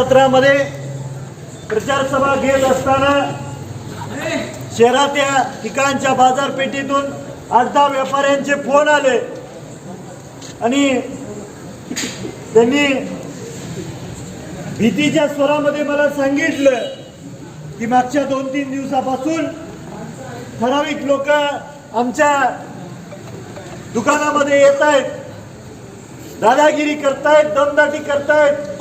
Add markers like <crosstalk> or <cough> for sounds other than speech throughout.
सत्रामध्ये प्रचार सभा घेत असताना शहराच्या ठिकाणच्या बाजारपेठेतून आठ दहा व्यापाऱ्यांचे फोन आले. आणि त्यांनी भीतीच्या स्वरामध्ये मला सांगितलं की मागच्या दोन तीन दिवसापासून ठराविक लोक आमच्या दुकानामध्ये येत आहेत दादागिरी करतायत दमदाटी करतायत.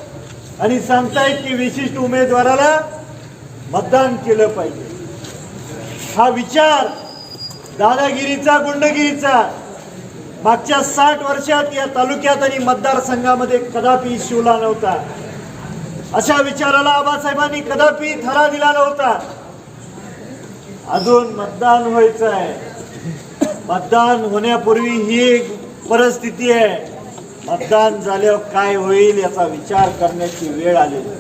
आणि सांगतायत की विशिष्ट उमेदवाराला मतदान केलं पाहिजे. हा विचार दादागिरीचा गुंडगिरीचा मागच्या साठ वर्षात या तालुक्यात आणि मतदारसंघामध्ये कदापि शिवला नव्हता. अशा विचाराला आबासाहेबांनी कदापि थरा दिला नव्हता. अजून मतदान व्हायचं आहे मतदान होण्यापूर्वी ही एक परिस्थिती आहे. मतदान झाल्यावर काय होईल याचा विचार करण्याची वेळ आलेली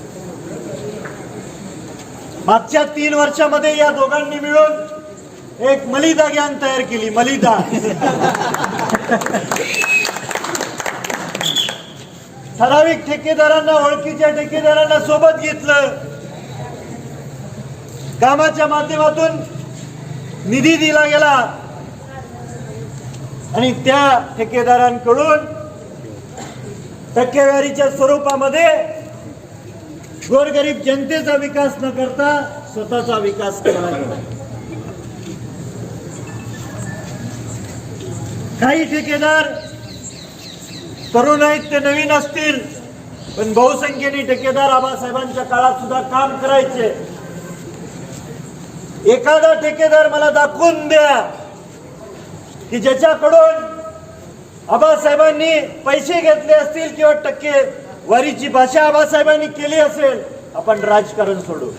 मागच्या तीन वर्षामध्ये या दोघांनी मिळून एक मलिदा गॅंग तयार केली मलिदा. ठराविक ठेकेदारांना ओळखीच्या ठेकेदारांना सोबत घेतलं. कामाच्या माध्यमातून निधी दिला गेला. आणि त्या ठेकेदारांकडून टक्केवारीच्या स्वरूपामध्ये गोरगरीब जनतेचा विकास न करता स्वतःचा विकास केला काही ठेकेदार तरुण आहेत ते नवीन असतील पण बहुसंख्येने ठेकेदार आबासाहेबांच्या काळात सुद्धा काम करायचे. एखादा ठेकेदार मला दाखवून द्या की ज्याच्याकडून आबासाहेबांनी पैसे घेतले असतील किंवा टक्के वारीची भाषा आबासाहेबांनी केली असेल आपण राजकारण सोडू.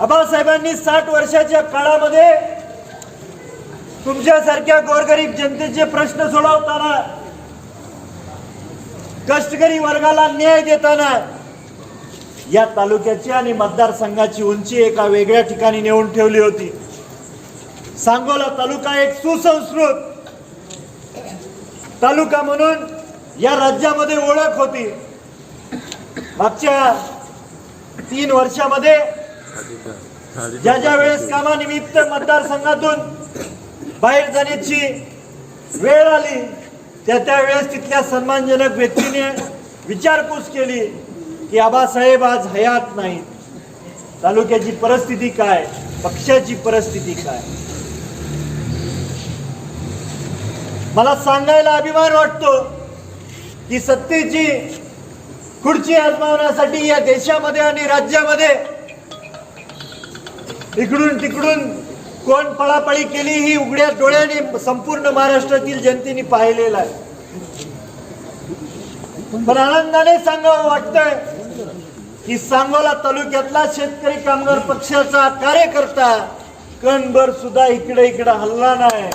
आबासाहेबांनी साठ वर्षाच्या काळामध्ये तुमच्यासारख्या गोरगरीब जनतेचे प्रश्न सोडवताना कष्टकरी वर्गाला न्याय देताना या तालुक्याची आणि मतदारसंघाची उंची एका वेगळ्या ठिकाणी नेऊन ठेवली होती. सांगोला तालुका एक सुसंस्कृत तालुका म्हणून या राज्यामध्ये ओळख होती. मागच्या तीन वर्षामध्ये ज्या ज्या वेळेस कामानिमित्त मतदारसंघातून बाहेर जाण्याची वेळ आली त्या त्यावेळेस तिथल्या सन्मानजनक व्यक्तीने विचारपूस केली की आबासाहेब आज हयात नाहीत. तालुक्याची परिस्थिती काय? पक्षाची परिस्थिती काय? मला सांगायला अभिमान वाटतो की सत्तेची खुर्ची आजमावण्यासाठी या देशामध्ये आणि राज्यामध्ये इकडून तिकडून कोण पळापळी केली ही उघड्या डोळ्याने संपूर्ण महाराष्ट्रातील जनतेने पाहिलेलं आहे. पण आनंदाने सांगावं वाटतंय की सांगोला तालुक्यातला शेतकरी कामगार पक्षाचा कार्यकर्ता कणभर सुद्धा इकडे इकडे हल्ला नाही.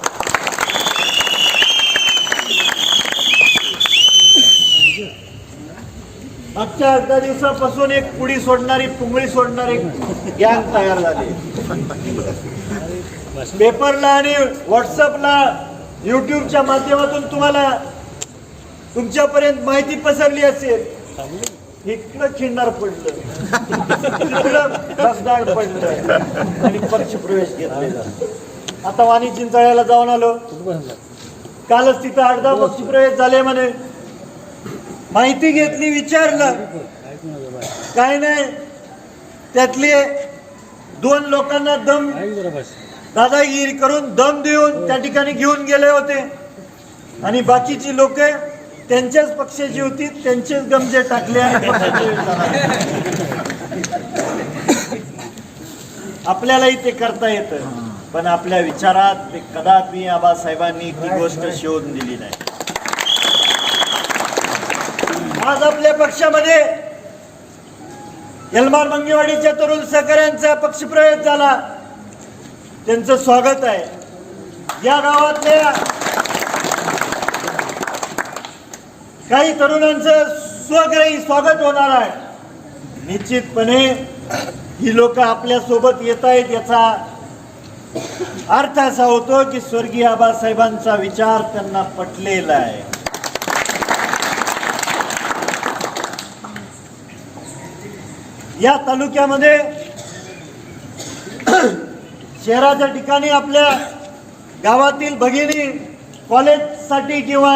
मागच्या अर्ध्या दिवसापासून एक पुडी सोडणारी पुंगळी सोडणारी गॅंग तयार झाली. पेपरला आणि व्हॉट्सअपला युट्यूबच्या माध्यमातून तुम्हाला तुमच्यापर्यंत माहिती पसरली असेल. इकडं खिंडार पडलं. इकडं बसदार पडलं. आणि पक्ष प्रवेश घेतलेला. आता वाणी चिंचाळ्याला जाऊन आलो. कालच तिथं अर्धा पक्ष प्रवेश झाले म्हणे. माहिती घेतली विचारलं. काय नाही. त्यातले दोन लोकांना दम दादागिरी करून दम देऊन त्या ठिकाणी घेऊन गेले होते. आणि बाकीची लोक त्यांच्याच पक्षाची होती त्यांचेच गमजे टाकले आणि पक्षाचे आपल्यालाही ते करता येतं. पण आपल्या विचारात ते कदापि आबासाहेबांनी ही गोष्ट शोधून दिली नाही. आज आपल्या पक्षामध्ये यलमार मंगेवाडीच्या तरुण सहकाऱ्यांचा पक्षप्रवेश झाला. त्यांचं स्वागत आहे. या गावातल्या काही तरुणांचं स्वग्रही स्वागत होणार आहे. निश्चितपणे ही लोक आपल्यासोबत येत आहेत याचा अर्थ असा होतो की स्वर्गीय आबासाहेबांचा विचार त्यांना पटलेला आहे. या तालुक्यामध्ये शहराच्या ठिकाणी आपल्या गावातील भगिनी कॉलेजसाठी किंवा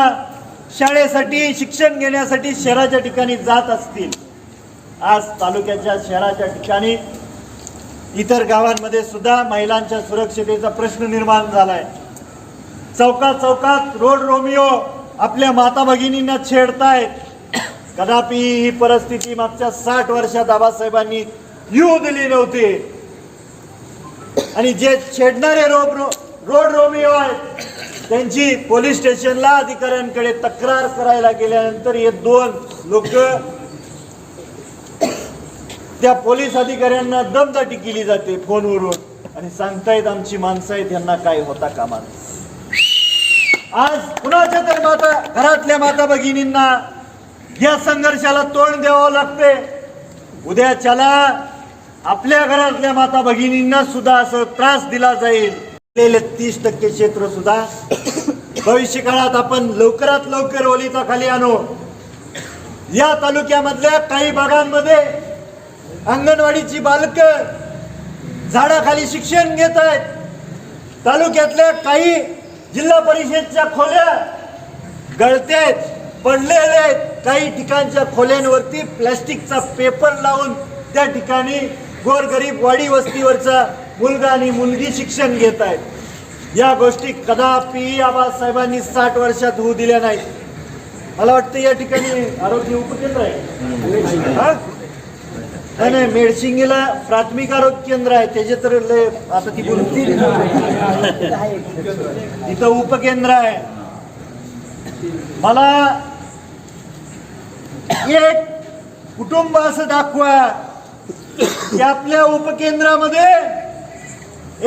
शाळेसाठी शिक्षण घेण्यासाठी शहराच्या ठिकाणी जात असतील. आज तालुक्याच्या शहराच्या ठिकाणी इतर गावांमध्ये सुद्धा महिलांच्या सुरक्षतेचा प्रश्न निर्माण झालाय. चौकात चौकात रोड रोमिओ आपल्या माता भगिनींना छेडतायत. कदापि ही परिस्थिती मागच्या साठ वर्षात आबासाहेबांनी येऊ दिली नव्हती. आणि जे छेडणारे रोड रोड रोमिओ आहेत त्यांची पोलीस स्टेशनला अधिकाऱ्यांकडे तक्रार करायला गेल्यानंतर हे दोन लोक त्या पोलीस अधिकाऱ्यांना दमदाटी केली जाते फोनवरून. आणि सांगतायत आमची माणसं आहेत यांना काय होता कामा आज कुणाच्या तर माता घरातल्या माता भगिनींना या संघर्षाला तोंड द्यावं लागते उद्याच्याला आपल्या घरातल्या माता भगिनींना सुद्धा असं त्रास दिला जाईल. तीस टक्के क्षेत्र सुद्धा <coughs> भविष्य काळात आपण लवकरात लवकर ओलिताखाली आणू. या तालुक्यामधल्या काही भागांमध्ये अंगणवाडीची बालक झाडाखाली शिक्षण घेत आहेत. तालुक्यातल्या काही जिल्हा परिषदच्या खोल्या गळतेत पडलेले आहेत. काही ठिकाणच्या खोल्यांवरती प्लॅस्टिकचा पेपर लावून त्या ठिकाणी गोरगरीब वाडी वस्तीवरचा मुलगा आणि मुलगी शिक्षण घेत आहेत. या गोष्टी कदापि आबासाहेबांनी साठ वर्षात होऊ दिल्या नाहीत. मला वाटतं या ठिकाणी आरोग्य उपकेंद्र आहे. नाही नाही मेडशिंगीला प्राथमिक आरोग्य केंद्र आहे. त्याचे तर लय आता ती बोलती तिथं उपकेंद्र आहे. मला एक कुटुंब असं दाखवा की आपल्या उपकेंद्रामध्ये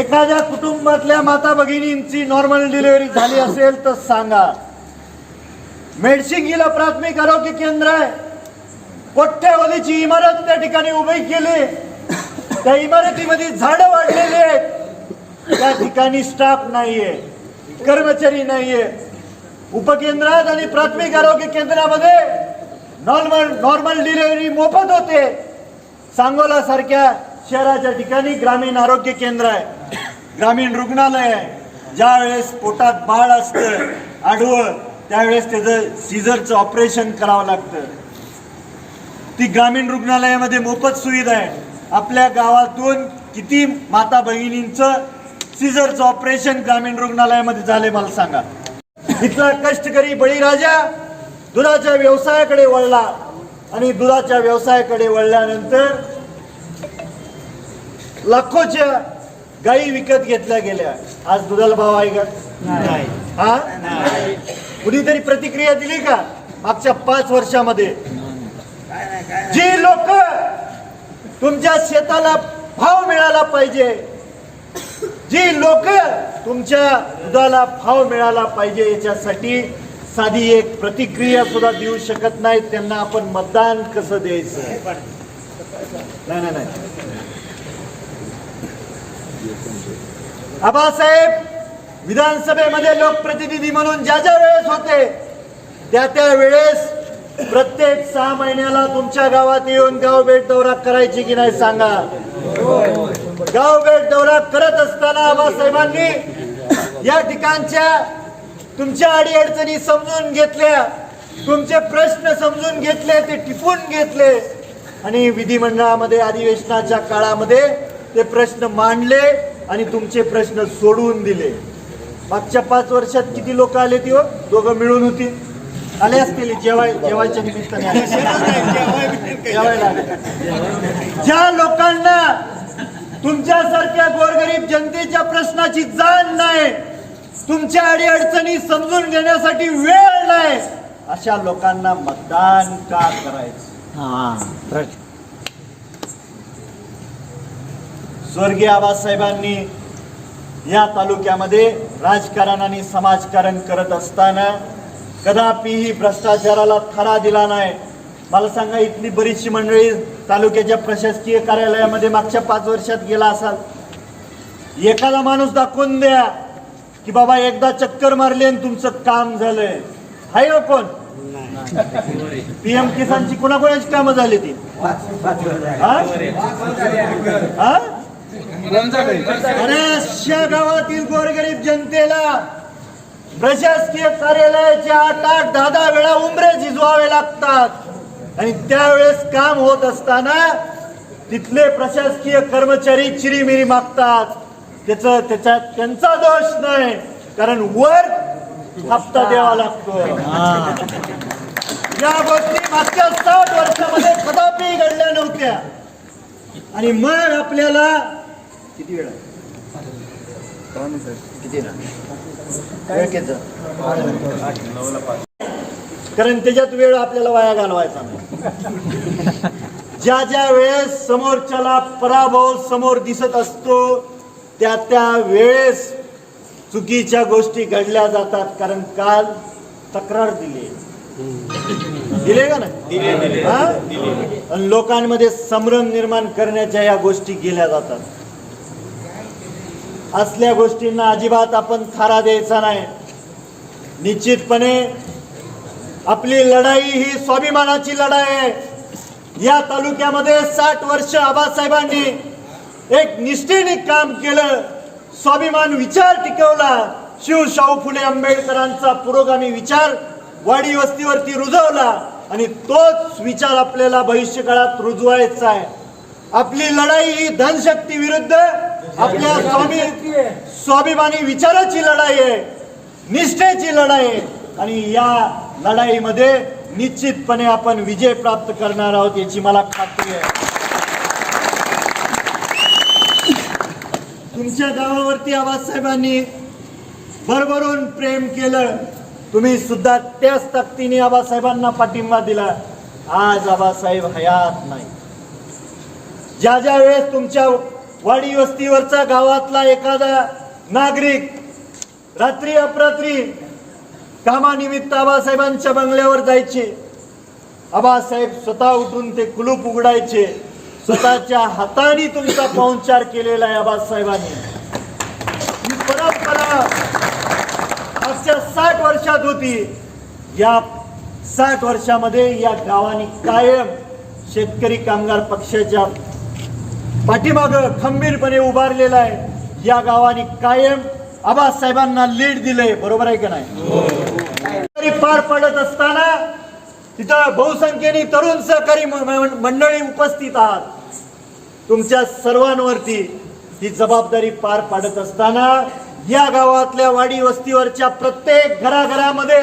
एखाद्या कुटुंबातल्या माता भगिनींची नॉर्मल डिलिव्हरी झाली असेल तर सांगा. मेडशिंगीला प्राथमिक आरोग्य केंद्र आहे. कोठ्यावलीची इमारत त्या ठिकाणी उभी केली. त्या इमारतीमध्ये झाडं वाढलेली आहेत. त्या ठिकाणी स्टाफ नाहीये कर्मचारी नाहीये. उपकेंद्रात आणि प्राथमिक आरोग्य केंद्रामध्ये नॉर्मल नॉर्मल डिलिव्हरी मोफत होते. सांगोला सारख्या शहराच्या ठिकाणी ग्रामीण आरोग्य केंद्र आहे. ग्रामीण रुग्णालय आहे. ज्या वेळेस पोटात बाळ असतं आडवं त्यावेळेस त्याचं सीझरचं ऑपरेशन करावं लागतं. ती ग्रामीण रुग्णालयामध्ये मोफत सुविधा आहे. आपल्या गावातून किती माता भगिनींचं सीझरचं ऑपरेशन ग्रामीण रुग्णालयामध्ये झाले मला सांगा. इथला कष्टकरी बळीराजा दुधाच्या व्यवसायाकडे वळला आणि दुधाच्या व्यवसायाकडे वळल्यानंतर लाखोच्या गायी विकत घेतल्या गेल्या. आज दुधाला भाव आहे का? नाही. हा? कुणीतरी प्रतिक्रिया दिली का मागच्या पाच वर्षामध्ये? जी लोक तुमच्या शेताला भाव मिळाला पाहिजे जी लोक तुमच्या दुधाला भाव मिळाला पाहिजे याच्यासाठी साधी एक प्रतिक्रिया सुद्धा देऊ शकत नाहीत त्यांना आपण मतदान कसं द्यायचं? नाही नाही नाही. आबासाहेब विधानसभेमध्ये लोकप्रतिनिधी म्हणून ज्या ज्या वेळेस होते त्या त्या वेळेस प्रत्येक सहा महिन्याला तुमच्या गावात येऊन गाव भेट दौरा करायची की नाही सांगा? गाव भेट दौरा करत असताना आबासाहेबांनी या ठिकाणच्या तुमच्या अडीअडचणी समजून घेतल्या तुमचे प्रश्न समजून घेतले ते टिपून घेतले. आणि विधिमंडळामध्ये अधिवेशनाच्या काळामध्ये ते प्रश्न मांडले आणि तुमचे प्रश्न सोडवून दिले. मागच्या पाच वर्षात किती लोक आले ती हो? दोघं मिळून होती. आले असतील जेवाय जेवायच्या निमित्ताने जेवायला ज्या लोकांना तुमच्यासारख्या गोरगरीब जनतेच्या प्रश्नाची जाण नाही तुमच्या अडीअडचणी समजून घेण्यासाठी वेळ नाही. अशा लोकांना मतदान का करायचं? स्वर्गीय आबासाहेबांनी या तालुक्यामध्ये राजकारण आणि समाजकारण करत असताना कदापिही भ्रष्टाचाराला थरा दिला नाही. मला सांगा इथली बरीचशी मंडळी तालुक्याच्या प्रशासकीय कार्यालयामध्ये मागच्या पाच वर्षात गेला असाल. एखादा माणूस दाखवून द्या. की बाबा एकदा चक्कर मारली आणि तुमचं काम झालंय. हाय हो कोण? पीएम किसानची कोणाकोणाची कामं झाली ती? बऱ्याचशा गावातील गोरगरीब जनतेला प्रशासकीय कार्यालयाचे आठ आठ दहा दहा वेळा उमरे झिजवावे लागतात. आणि त्यावेळेस काम होत असताना तिथले प्रशासकीय कर्मचारी चिरीमिरी मागतात. त्याचं त्याचा त्यांचा दोष नाही. कारण वर हप्ता द्यावा लागतो. या गोष्टी मागच्या साठ वर्षामध्ये कदापि घडल्या नव्हत्या. आणि मग आपल्याला किती वेळा किती? कारण त्याच्यात वेळ आपल्याला वाया घालवायचा नाही. ज्या ज्या वेळेस समोरच्याला पराभव समोर दिसत असतो त्या त्या वेळेस चुकीच्या गोष्टी घडल्या जातात कारण काल तक्रार दिली. दिले का? आणि लोकांमध्ये संभ्रम निर्माण करण्याच्या या गोष्टी केल्या जातात. असल्या गोष्टींना अजिबात आपण थारा द्यायचा नाही. निश्चितपणे आपली लढाई ही स्वाभिमानाची लढाई आहे. या तालुक्यामध्ये साठ वर्ष आबासाहेबांनी एक निष्ठेने काम केलं स्वाभिमान विचार टिकवला शिव शाहू फुले आंबेडकरांचा पुरोगामी विचार वाडी वस्तीवरती रुजवला आणि तोच विचार आपल्याला भविष्य काळात रुजवायचा आहे. आपली लढाई ही धनशक्ती विरुद्ध आपल्या स्वामी स्वाभिमानी विचाराची लढाई आहे निष्ठेची लढाई आहे. आणि या लढाईमध्ये निश्चितपणे आपण विजय प्राप्त करणार आहोत याची मला खात्री आहे. तुमच्या गावावरती आबासाहेबांनी भरभरून प्रेम केलं. तुम्ही सुद्धा त्याच ताकदीने आबासाहेबांना पाठिंबा दिला. आज आबासाहेब हयात नाही. ज्या ज्या वेळेस तुमच्या वाडी वस्तीवरचा गावातला एखादा नागरिक रात्री अपरात्री कामानिमित्त आबासाहेबांच्या बंगल्यावर जायचे आबासाहेब स्वतः उठून ते कुलूप उघडायचे. स्वतःच्या हाताने तुमचा पाहुणचार केलेला आहे आबासाहेबांनी ही परंपरा मागच्या साठ वर्षात होती. या साठ वर्षामध्ये या गावाने कायम शेतकरी कामगार पक्षाच्या पाठीमाग खंबीरपणे उभारलेला आहे. या गावाने कायम आबासाहेबांना लीड दिलंय. बरोबर आहे का नाही? तरी पार पडत असताना तिथं बहुसंख्येने तरुण सहकारी मंडळी उपस्थित आहात. तुमच्या सर्वांवरती ही जबाबदारी पार पाडत असताना या गावातल्या वाडी वस्तीवरच्या प्रत्येक घराघरामध्ये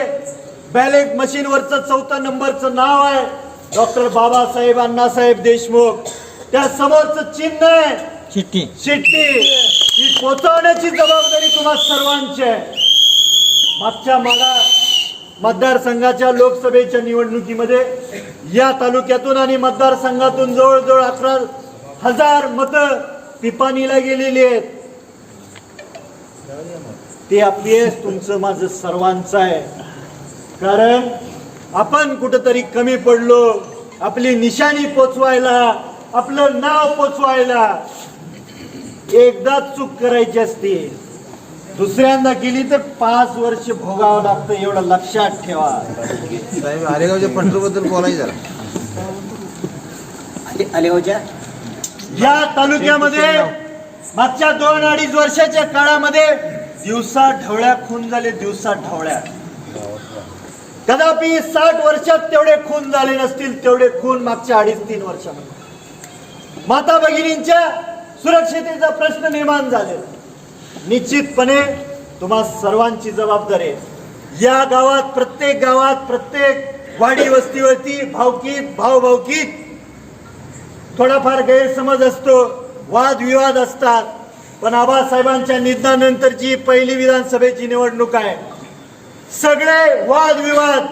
बॅलेट मशीनवरचं चौथं नंबरचं नाव आहे. डॉक्टर बाबासाहेब अण्णासाहेब देशमुख. त्या समोरचं चिन्ह आहे. चिठ्ठी शिट्टी. ही पोचवण्याची जबाबदारी तुम्हा सर्वांची आहे. मागच्या मागा मतदारसंघाच्या लोकसभेच्या निवडणुकीमध्ये या तालुक्यातून आणि मतदारसंघातून जवळजवळ अकरा हजार मत पिपाणीला गेलेली आहेत. ते आपली आहे तुमचं माझं सर्वांचं आहे. कारण आपण कुठंतरी कमी पडलो आपली निशाणी पोचवायला आपलं नाव पोचवायला एकदाच चूक करायची असते. दुसऱ्यांदा केली तर पाच वर्ष भोगावं लागतं एवढं लक्षात ठेवा. साहेब आलेगावच्या पंढरबद्दल बोलायचं जरा. आलेगावच्या? या तालुक्यामध्ये मागच्या दोन अडीच वर्षाच्या काळामध्ये दिवसा ढवळ्या खून झाले दिवसा ढवळ्या. कदापि साठ वर्षात तेवढे खून झाले नसतील तेवढे खून मागच्या अडीच तीन वर्षामध्ये. माता भगिनींच्या सुरक्षतेचा प्रश्न निर्माण झाले निश्चितपणे तुम्हा सर्वांची जबाबदारी आहे. या गावात प्रत्येक गावात प्रत्येक वाडी वस्तीवरती भावकीत भावभावकीत थोडाफार गैरसमज असतो वादविवाद असतात. पण आबासाहेबांच्या निधनानंतरची पहिली विधानसभेची निवडणूक आहे. सगळे वादविवाद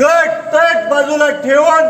गट तट बाजूला ठेवून